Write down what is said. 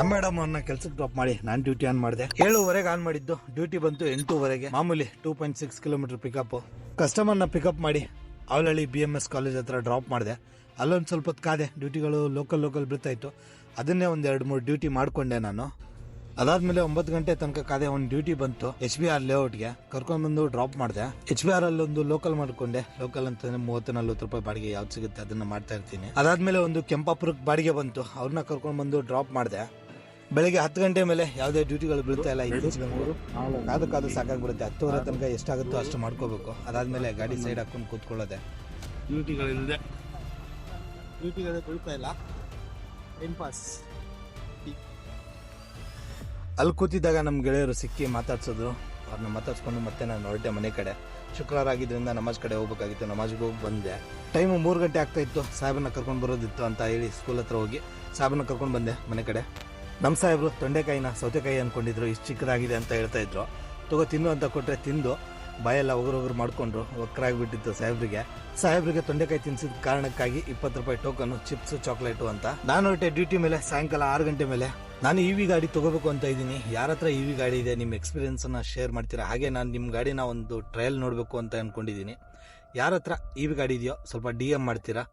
ನಮ್ಮ ಮೇಡಮ್ ಅವ್ರನ್ನ ಕೆಲ್ಸಕ್ಕೆ ಡ್ರಾಪ್ ಮಾಡಿ ನಾನು ಡ್ಯೂಟಿ ಆನ್ ಮಾಡಿದೆ. ಏಳುವರೆಗೆ ಆನ್ ಮಾಡಿದ್ದು. ಡ್ಯೂಟಿ ಬಂತು ಎಂಟೂವರೆಗೆ. ಮಾಮೂಲಿ two point six kilometre pickup ಕಸ್ಟಮರ್ನ pickup ಮಾಡಿ Avalahalli B M S college ಹತ್ರ ಡ್ರಾಪ್ ಮಾಡಿದೆ. ಅಲ್ಲೊಂದು ಸ್ವಲ್ಪ ಕಾದೆ ಡ್ಯೂಟಿಗಳು ಲೋಕಲ್ ಲೋಕಲ್ ಬೀಳ್ತಾಯಿತ್ತು ಅದನ್ನೇ ಒಂದು ಎರಡು, ಮೂರು ಡ್ಯೂಟಿ ಮಾಡಿಕೊಂಡೆ ನಾನು. ಅದಾದ್ಮೇಲೆ ಒಂಬತ್ತು ಗಂಟೆ ತನಕ ಕಾದೆ ಒಂದು ಡ್ಯೂಟಿ ಬಂತು ಎಚ್ ಬಿ ಆರ್ ಲೇಔಟ್ಗೆ ಕರ್ಕೊಂಡ್ ಬಂದು ಡ್ರಾಪ್ ಮಾಡಿದೆ. ಎಚ್ ಬಿ ಆರ್ ಅಲ್ಲಿ ಒಂದು ಲೋಕಲ್ ಮಾಡ್ಕೊಂಡೆ. ಲೋಕಲ್ ಅಂತಂದ್ರೆ ಮೂವತ್ತು, ನಲ್ವತ್ತು ರೂಪಾಯಿ ಬಾಡಿಗೆ ಯಾವ್ದು ಸಿಗುತ್ತೆ ಅದನ್ನ ಮಾಡ್ತಾ ಇರ್ತೀನಿ. ಅದಾದ್ಮೇಲೆ ಒಂದು ಕೆಂಪಾಪುರಕ್ಕೆ ಬಾಡಿಗೆ ಬಂತು. ಅವ್ರನ್ನ ಕರ್ಕೊಂಡ್ ಬಂದು ಡ್ರಾಪ್ ಮಾಡಿದೆ. ಬೆಳಿಗ್ಗೆ ಹತ್ತು ಗಂಟೆ ಮೇಲೆ ಯಾವುದೇ ಡ್ಯೂಟಿಗಳು ಬೀಳ್ತಾ ಇಲ್ಲ ಈ ಬೆಂಗಳೂರು. ಕಾದು ಕಾದು ಸಾಕಾಗ್ಬಿಡುತ್ತೆ ಹತ್ತುವರೆ ತನಕ ಎಷ್ಟಾಗುತ್ತೋ ಅಷ್ಟು ಮಾಡ್ಕೋಬೇಕು. ಅದಾದಮೇಲೆ ಗಾಡಿ ಸೈಡ್ ಹಾಕೊಂಡು ಕೂತ್ಕೊಳ್ಳೋದೆ. ಡ್ಯೂಟಿಗಳಿಲ್ಲದೆ. ಡ್ಯೂಟಿಗಳೇ ಬೀಳ್ತಾ ಇಲ್ಲ. ಟೈಮ್ ಪಾಸ್ ಅಲ್ಲಿ ಕೂತಿದ್ದಾಗ ನಮ್ಮ ಗೆಳೆಯರು ಸಿಕ್ಕಿ ಮಾತಾಡ್ಸೋದು ಅವ್ರನ್ನ ಮಾತಾಡ್ಸ್ಕೊಂಡು ಮತ್ತೆ ನಾನು ಹೊರಟೆ ಮನೆ ಕಡೆ. ಶುಕ್ರವಾರ ಆಗಿದ್ರಿಂದ ನಮಾಜ್ ಕಡೆ ಹೋಗ್ಬೇಕಾಗಿತ್ತು. ನಮಾಜ್ಗೆ ಹೋಗಿ ಬಂದೆ. ಟೈಮು ಮೂರು ಗಂಟೆ ಆಗ್ತಾ ಇತ್ತು. ಸಾಹೇಬನ್ನ ಕರ್ಕೊಂಡು ಬರೋದಿತ್ತು ಅಂತ ಹೇಳಿ ಸ್ಕೂಲ್ ಹತ್ರ ಹೋಗಿ ಸಾಹೇಬನ್ನ ಕರ್ಕೊಂಡು ಬಂದೆ ಮನೆ ಕಡೆ. ನಮ್ಮ ಸಾಹೇಬರು ತೊಂಡೆಕಾಯಿನ ಸೌತೆಕಾಯಿ ಅಂದ್ಕೊಂಡಿದ್ರು ಇಷ್ಟು ಚಿಕ್ಕದಾಗಿದೆ ಅಂತ ಹೇಳ್ತಾ ಇದ್ರು. ತಗೋ ತಿನ್ನು ಅಂತ ಕೊಟ್ಟರೆ ತಿಂದು, ಬಾಯೆಲ್ಲ ಒಗರೊಗರು ಮಾಡಿಕೊಂಡ್ರು ಒಕ್ಕರಾಗಿಬಿಟ್ಟಿತ್ತು ಸಾಹೇಬ್ರಿಗೆ. ಸಾಹೇಬ್ರಿಗೆ ತೊಂಡೆಕಾಯಿ ತಿನ್ಸಿದ ಕಾರಣಕ್ಕಾಗಿ ಇಪ್ಪತ್ತು ರೂಪಾಯಿ ಟೋಕನ್ನು ಚಿಪ್ಸ್, ಚಾಕ್ಲೇಟು ಅಂತ. ನಾನು ಹೊರಟೆ ಡ್ಯೂಟಿ ಮೇಲೆ, ಸಾಯಂಕಾಲ ಆರು ಗಂಟೆ ಮೇಲೆ. ನಾನು ಇ ವಿ ಗಾಡಿ ತಗೋಬೇಕು ಅಂತ ಇದ್ದೀನಿ. ಯಾರ ಹತ್ರ ಇ ವಿ ಗಾಡಿ ಇದೆ ನಿಮ್ಮ ಎಕ್ಸ್ಪೀರಿಯನ್ಸನ್ನು ಶೇರ್ ಮಾಡ್ತೀರಾ? ಹಾಗೆ ನಾನು ನಿಮ್ಮ ಗಾಡಿನ ಒಂದು ಟ್ರಯಲ್ ನೋಡಬೇಕು ಅಂತ ಅಂದ್ಕೊಂಡಿದ್ದೀನಿ ಯಾರ ಹತ್ರ ಇ ವಿ ಗಾಡಿ ಇದೆಯೋ, ಸ್ವಲ್ಪ ಡಿ ಎಂ ಮಾಡ್ತೀರಾ?